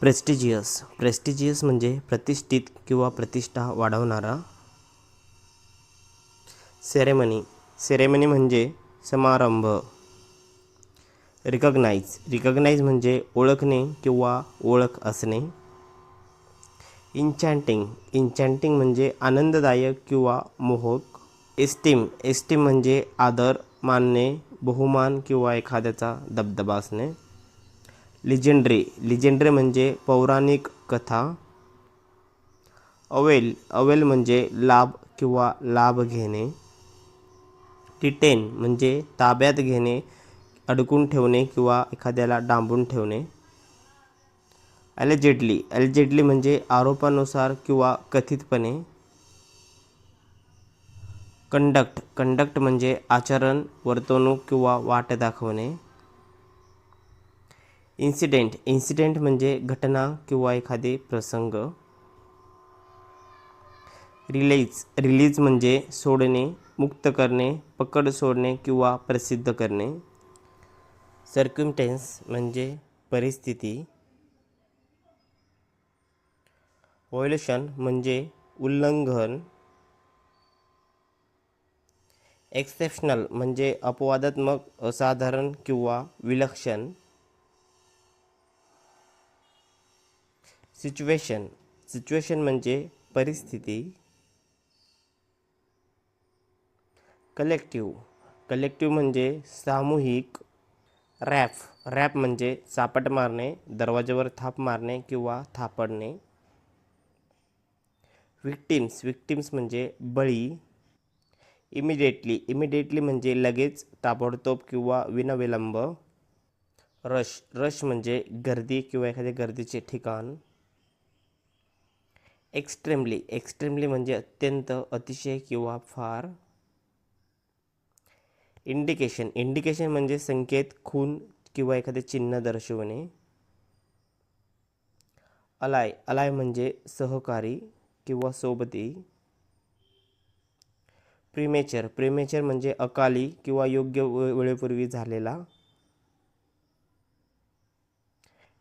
Prestigious. Prestigious म्हणजे प्रतिष्ठित किंवा प्रतिष्ठा वाढवणारा सेरेमनी. सेरेमनी म्हणजे समारंभ. रिकग्नाइज. रिकग्नाइज म्हणजे ओळखणे किंवा ओळख असणे. इन्चॅन्टिंग. इंचॅन्टिंग म्हणजे आनंददायक किंवा मोहक. एस्टीम. एस्टीम म्हणजे आदर मानणे बहुमान किंवा एखाद्याचा दबदबा असणे. लिजेंड्री. लिजेंड्री म्हणजे पौराणिक कथा. अवेल अवेल म्हणजे लाभ किंवा लाभ घेणे. टिटेन म्हणजे ताब्यात घेणे अडकून ठेवणे किंवा एखाद्याला डांबून ठेवणे. ॲलेजेडली ॲलेजेडली म्हणजे आरोपानुसार किंवा कथितपणे. कंडक्ट कंडक्ट म्हणजे आचरण वर्तवणूक किंवा वाट दाखवणे. इन्सिडेंट इन्सिडेंट म्हणजे घटना किंवा एखादे प्रसंग. रिलीज रिलीज म्हणजे सोडणे मुक्त करणे पकड सोडणे किंवा प्रसिद्ध करणे. सर्क्युमटेन्स म्हणजे परिस्थिती. व्हायोलेशन म्हणजे उल्लंघन. एक्सेप्शनल म्हणजे अपवादात्मक असाधारण किंवा विलक्षण. सिच्युएशन. सिच्युएशन म्हणजे परिस्थिती. कलेक्टिव्ह. कलेक्टिव्ह म्हणजे सामूहिक रॅप रॅप म्हणजे चापट मारणे दरवाज्यावर थाप मारणे किंवा थापडणे. विक्टिम्स. विक्टिम्स म्हणजे बळी. इमिडिएटली. इमिडिएटली म्हणजे लगेच ताबडतोब किंवा विनाविलंब. रश. रश म्हणजे गर्दी किंवा एखाद्या गर्दीचे ठिकाण. एक्स्ट्रीमली एक्स्ट्रीमली म्हणजे अत्यंत अतिशय किंवा फार. इंडिकेशन इंडिकेशन म्हणजे संकेत खून किंवा एखादे चिन्ह दर्शवणे. अलाय अलाय म्हणजे सहकारी किंवा सोबती. प्रिमेचर प्रिमेचर म्हणजे अकाली किंवा योग्य वे- वेळेपूर्वी झालेला.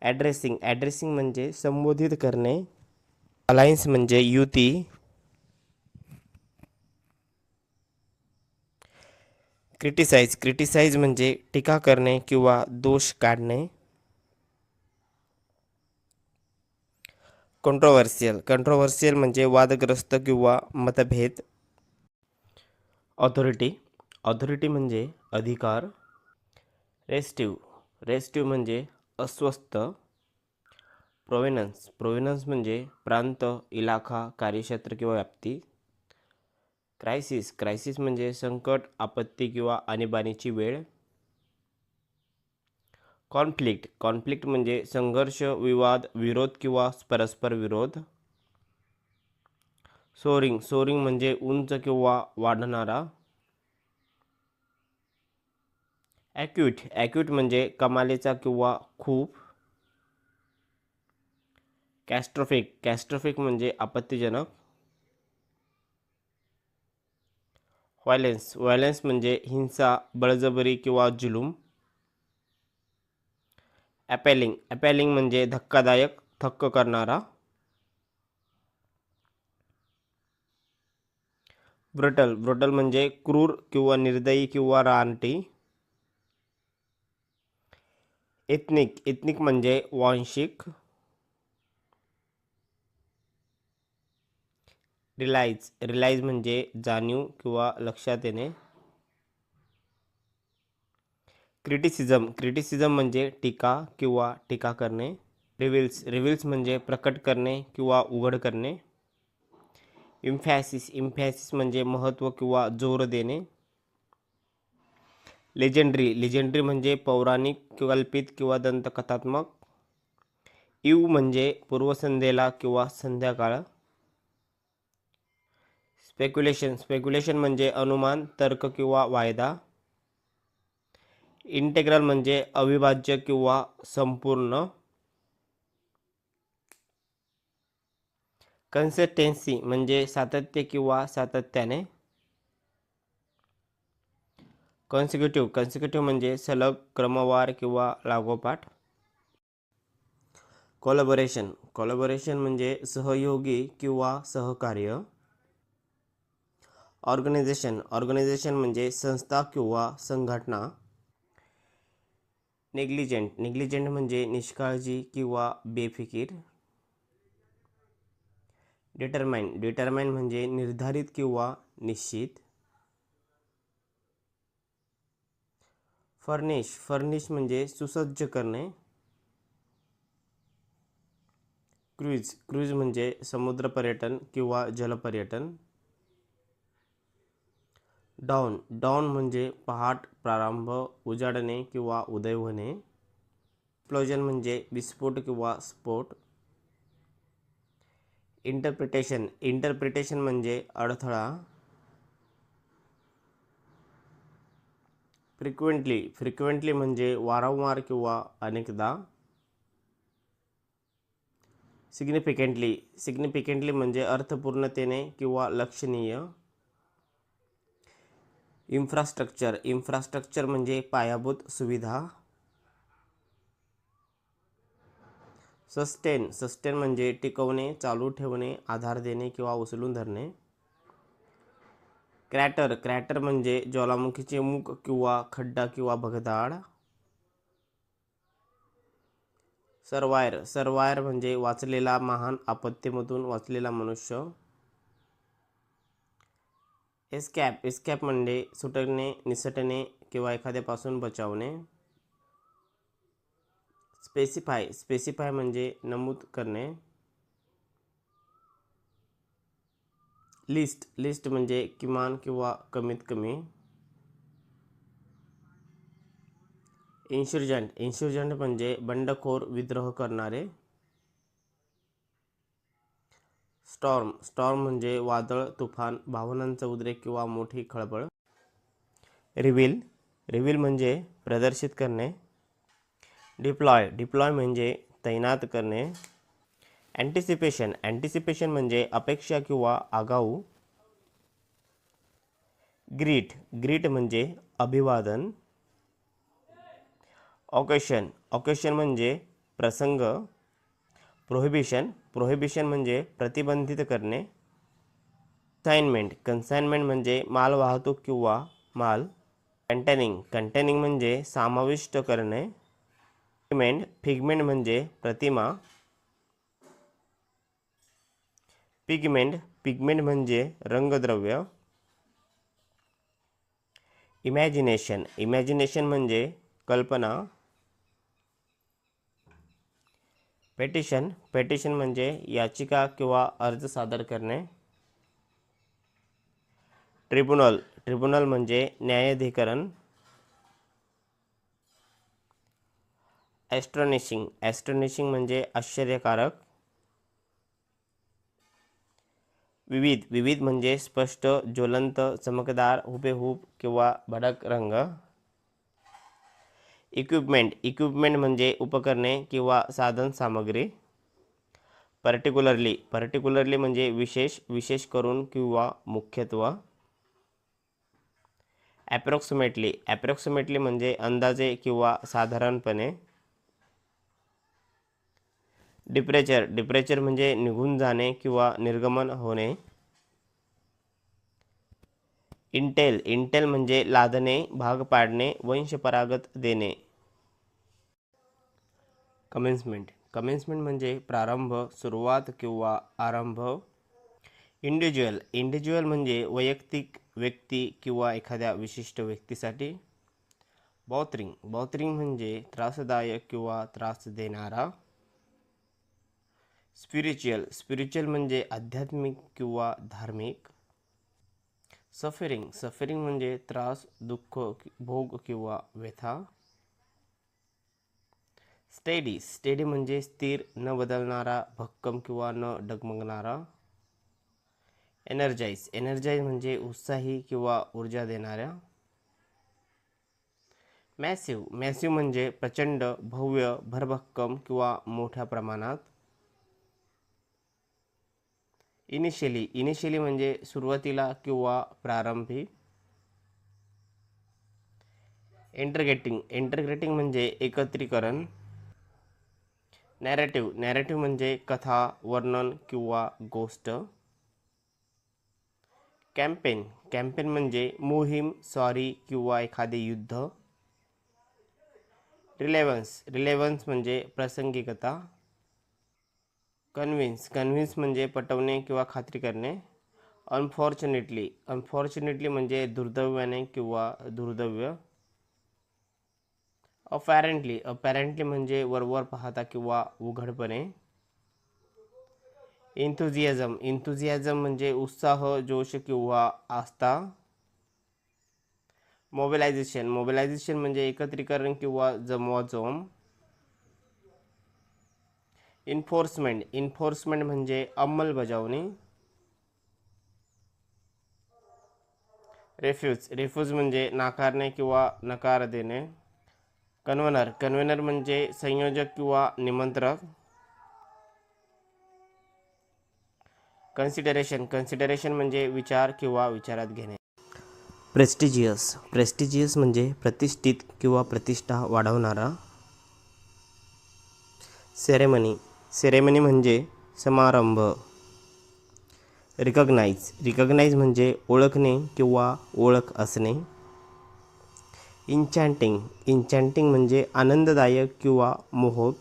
ॲड्रेसिंग ॲड्रेसिंग म्हणजे संबोधित करणे. अलायन्स म्हणजे युती. क्रिटिसाइज. क्रिटिसाइज म्हणजे टीका करणे किंवा दोष काढणे. कंट्रोवर्सियल कंट्रोवर्सियल म्हणजे वादग्रस्त किंवा मतभेद. ऑथॉरिटी ऑथॉरिटी म्हणजे अधिकार. रेस्टिव्ह रेस्टिव्ह म्हणजे अस्वस्थ. प्रोव्हिनन्स प्रोव्हिनन्स म्हणजे प्रांत इलाखा कार्यक्षेत्र किंवा व्याप्ती. क्रायसिस क्रायसिस म्हणजे संकट आपत्ती किंवा आणीबाणीची वेळ. कॉन्फ्लिक्ट कॉन्फ्लिक्ट म्हणजे संघर्ष विवाद विरोध किंवा परस्पर विरोध. सोरिंग सोरिंग म्हणजे उंच किंवा वाढणारा. ॲक्यूट ॲक्यूट म्हणजे कमालीचा किंवा खूप. कॅस्ट्रोफिक कॅस्ट्रोफिक म्हणजे आपत्तीजनक. व्हायलेन्स व्हायलेन्स म्हणजे हिंसा, बळजबरी किंवा जुलूम. ॲपेलिंग ॲपेलिंग म्हणजे धक्कादायक, थक्क करणारा. ब्रुटल ब्रुटल म्हणजे क्रूर किंवा निर्दयी किंवा रानटी. एथनिक एथनिक म्हणजे वांशिक. रिलाइज रिलाइज म्हणजे जाणीव किंवा लक्षात येणे. क्रिटिसिझम क्रिटिसिझम म्हणजे टीका किंवा टीका करणे. रिव्हिल्स रिव्हिल्स म्हणजे प्रकट करणे किंवा उघड करणे. इम्फॅसिस इम्फॅसिस म्हणजे महत्त्व किंवा ज़ोर देणे. लेजेंड्री लेजेंड्री म्हणजे पौराणिक, कल्पित किंवा दंतकथात्मक. इव म्हणजे पूर्वसंध्येला किंवा संध्याकाळ. स्पेक्युलेशन स्पेक्युलेशन म्हणजे अनुमान तर्क किंवा वायदा. इंटेग्रल म्हणजे अविभाज्य किंवा संपूर्ण. कन्सिस्टेन्सी म्हणजे सातत्य किंवा सातत्याने. कॉन्सिक्युटिव्ह कॉन्सिक्युटिव्ह म्हणजे सलग क्रमवार किंवा लागोपाठ. कोलॅबोरेशन कोलॅबोरेशन म्हणजे सहयोगी किंवा सहकार्य. ऑर्गनायझेशन. ऑर्गनायझेशन म्हणजे संस्था किंवा संघटना. नेग्लिजंट. नेग्लिजंट म्हणजे निष्काळजी किंवा बेफिकीर. डिटरमाइन डिटरमाइन म्हणजे निर्धारित किंवा निश्चित. फर्निश. फर्निश म्हणजे सुसज्ज करणे. क्रूज. क्रूज म्हणजे समुद्र पर्यटन किंवा जलपर्यटन डॉन. डॉन म्हणजे पहाट प्रारंभ उजाडणे किंवा उदय होणे एक्सप्लोजन म्हणजे विस्फोट किंवा स्फोट. इंटरप्रिटेशन. इंटरप्रिटेशन म्हणजे अडथळा. फ्रिक्वेंटली. फ्रिक्वेंटली म्हणजे वारंवार किंवा अनेकदा. सिग्निफिकेंटली. सिग्निफिकेंटली म्हणजे अर्थपूर्णतेने किंवा लक्षणीय. इन्फ्रास्ट्रक्चर. इन्फ्रास्ट्रक्चर म्हणजे पायाभूत सुविधा. सस्टेन. सस्टेन म्हणजे टिकवणे चालू ठेवणे आधार देणे किंवा उचलून धरणे. क्रॅटर. क्रॅटर म्हणजे ज्वालामुखीचे मुख किंवा खड्डा किंवा भगदाड. सर्वायर. सर्वायर म्हणजे वाचलेला महान आपत्तीमधून वाचलेला मनुष्य. एस्कॅप एस्कॅप म्हणजे सुटणे निसटणे किंवा एखाद्यापासून बचावणे. स्पेसिफाय स्पेसिफाय म्हणजे नमूद करणे. लिस्ट लिस्ट म्हणजे किमान किंवा कमीत कमी. इन्शुर्जंट इन्शुर्जंट म्हणजे बंडखोर विद्रोह करणारे. स्टॉर्म. स्टॉर्म म्हणजे वादळ तुफान भावनांचा उद्रेक किंवा मोठी खळबळ. रिव्हील. रिव्हील म्हणजे प्रदर्शित करणे. डिप्लॉय. डिप्लॉय म्हणजे तैनात करणे. अँटिसिपेशन. अँटिसिपेशन म्हणजे अपेक्षा किंवा आगाऊ. ग्रीट. ग्रीट म्हणजे अभिवादन. ऑकेशन. ऑकेशन म्हणजे प्रसंग. प्रोहिबिशन. प्रोहिबिशन म्हणजे प्रतिबंधित करणे. कन्साइनमेंट कन्साइनमेंट म्हणजे माल वाहतूक किंवा माल कंटेनिंग कंटेनिंग म्हणजे समाविष्ट करणे. फिगमेंट फिगमेंट म्हणजे प्रतिमा. पिगमेंट पिगमेंट म्हणजे रंगद्रव्य. इमॅजिनेशन इमॅजिनेशन म्हणजे कल्पना. पेटिशन पेटिशन म्हणजे याचिका किंवा अर्ज सादर करणे. ट्रिब्युनल ट्रिब्युनल म्हणजे न्यायाधिकरण. ॲस्ट्रॉनिशिंग ॲस्ट्रॉनिशिंग म्हणजे आश्चर्यकारक. विविध. विविध म्हणजे स्पष्ट ज्वलंत चमकदार हुबेहूब किंवा भडक रंग. इक्विपमेंट इक्विपमेंट म्हणजे उपकरणे किंवा साधन सामग्री. पर्टिक्युलरली पर्टिक्युलरली म्हणजे विशेष विशेष करून किंवा मुख्यत्व. ॲप्रॉक्सिमेटली ॲप्रॉक्सिमेटली म्हणजे अंदाजे किंवा साधारणपणे. डिप्रेचर डिप्रेचर म्हणजे निघून जाणे किंवा निर्गमन होणे. इंटेल इंटेल म्हणजे लादणे भाग पाडणे वंशपरागत देणे. कमेन्समेंट कमेन्समेंट म्हणजे प्रारंभ सुरुवात किंवा आरंभ. इंडिव्हिज्युअल इंडिव्हिज्युअल म्हणजे वैयक्तिक व्यक्ती किंवा एखाद्या विशिष्ट व्यक्तीसाठी. बॉथरिंग बॉथरिंग म्हणजे त्रासदायक किंवा त्रास देणारा. स्पिरिच्युअल स्पिरिच्युअल म्हणजे आध्यात्मिक किंवा धार्मिक. सफरिंग सफरिंग म्हणजे त्रास दुःख भोग किंवा व्यथा. स्टेडी. स्टेडी म्हणजे स्थिर न बदलणारा भक्कम किंवा न डगमगणारा. एनर्जाईज एनर्जाईज म्हणजे उत्साही किंवा ऊर्जा देणाऱ्या. मॅसिव मॅसिव म्हणजे प्रचंड भव्य भरभक्कम किंवा मोठ्या प्रमाणात. इनिशियली इनिशियली म्हणजे सुरुवातीला किंवा प्रारंभी. इंटरग्रेटिंग इंटरग्रेटिंग म्हणजे एकत्रीकरण. नॅरेटिव्ह नॅरेटिव्ह म्हणजे कथा वर्णन किंवा गोष्ट. कॅम्पेन कॅम्पेन म्हणजे मोहीम सॉरी किंवा एखादे युद्ध. रिलेव्हन्स रिलेव्हन्स म्हणजे प्रासंगिकता. कन्व्हिन्स कन्व्हिन्स म्हणजे पटवणे किंवा खात्री करणे. अनफॉर्च्युनेटली अनफॉर्च्युनेटली म्हणजे दुर्दैवाने किंवा दुर्दैव्य अपॅरेंटली अपॅरेंटली म्हणजे वरवर पाहता किंवा उघडपणे. इंथुझियाझम इंथुझियाझम म्हणजे उत्साह जोश किंवा आस्था. मोबिलायझेशन मोबिलायझेशन म्हणजे एकत्रीकरण किंवा जमवाजम. इन्फोर्समेंट इन्फोर्समेंट म्हणजे अंमलबजावणी. रेफ्यूज रेफ्यूज म्हणजे नाकारणे किंवा नकार देणे. कन्व्हनर. कन्व्हेनर म्हणजे संयोजक किंवा निमंत्रक. कन्सिडरेशन कन्सिडरेशन म्हणजे विचार किंवा विचारात घेणे. प्रेस्टिजियस प्रेस्टिजियस म्हणजे प्रतिष्ठित किंवा प्रतिष्ठा वाढवणारा. सेरेमनी सेरेमनी म्हणजे समारंभ. रिकग्नाइज रिकग्नाइज म्हणजे ओळखणे किंवा ओळख असणे. इंचॅन्टिंग इंचॅन्टिंग म्हणजे आनंददायक किंवा मोहक.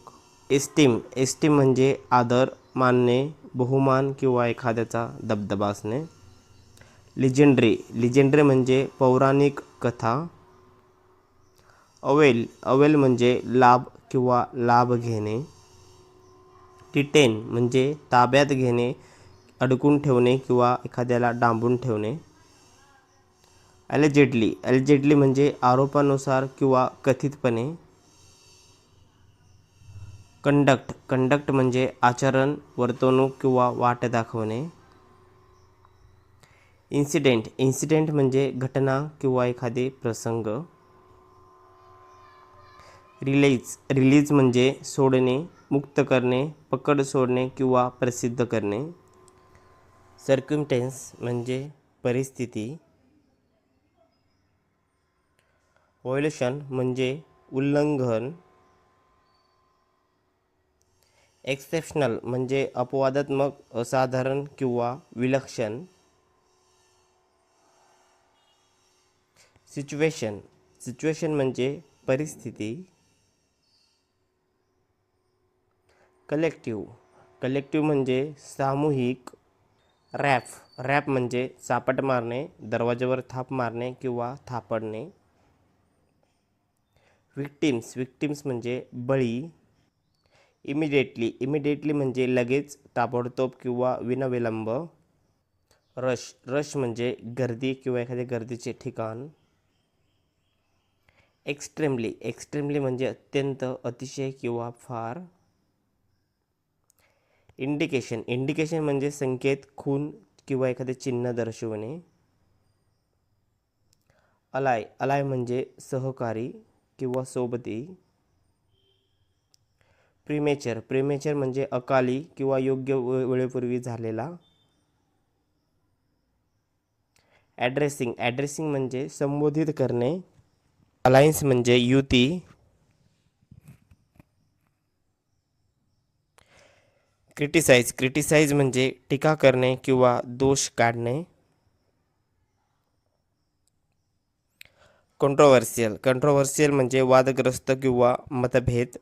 एस्टीम एस्टीम म्हणजे आदर मानणे बहुमान किंवा एखाद्याचा दबदबा असणे. लिजेंड्री लिजेंड्री म्हणजे पौराणिक कथा. अवेल अवेल म्हणजे लाभ किंवा लाभ घेणे. टिटेन म्हणजे ताब्यात घेणे अडकून ठेवणे किंवा एखाद्याला डांबून ठेवणे. ॲलेजेडली ॲलेजेडली म्हणजे आरोपानुसार किंवा कथितपणे. कंडक्ट कंडक्ट म्हणजे आचरण वर्तवणूक किंवा वाट दाखवणे. इन्सिडेंट इन्सिडेंट म्हणजे घटना किंवा एखादे प्रसंग. रिलीज रिलीज म्हणजे सोडणे मुक्त करणे पकड सोडणे किंवा प्रसिद्ध करणे. सर्क्युमटेन्स म्हणजे परिस्थिती. व्हायोलेशन म्हणजे उल्लंघन. एक्सेप्शनल म्हणजे अपवादात्मक असाधारण किंवा विलक्षण. सिच्युएशन सिच्युएशन म्हणजे परिस्थिती. कलेक्टिव्ह कलेक्टिव म्हणजे सामूहिक. रॅफ रॅप म्हणजे चापट मारणे दरवाज्यावर थाप मारणे किंवा थापडणे. विक्टिम्स. विक्टिम्स म्हणजे बळी. इमिडिएटली. इमिडिएटली म्हणजे लगेच ताबडतोब किंवा विनाविलंब. रश. रश म्हणजे गर्दी किंवा एखाद्या गर्दीचे ठिकाण. एक्स्ट्रीमली. एक्स्ट्रीमली म्हणजे अत्यंत अतिशय किंवा फार. इंडिकेशन. इंडिकेशन म्हणजे संकेत खून किंवा एखादे चिन्ह दर्शवणे. अलाय. अलाय म्हणजे सहकारी. किंवा सोबती. प्रिमेचर. प्रिमेचर म्हणजे अकाली किंवा योग्य वेळेपूर्वी झालेला. ॲड्रेसिंग ॲड्रेसिंग म्हणजे संबोधित करणे. अलायन्स म्हणजे युती. क्रिटिसाइज क्रिटिसाइज म्हणजे टीका करणे किंवा दोष काढणे. कॉन्ट्रोवर्सियल कंट्रोवर्सियल म्हणजे वादग्रस्त किंवा मतभेद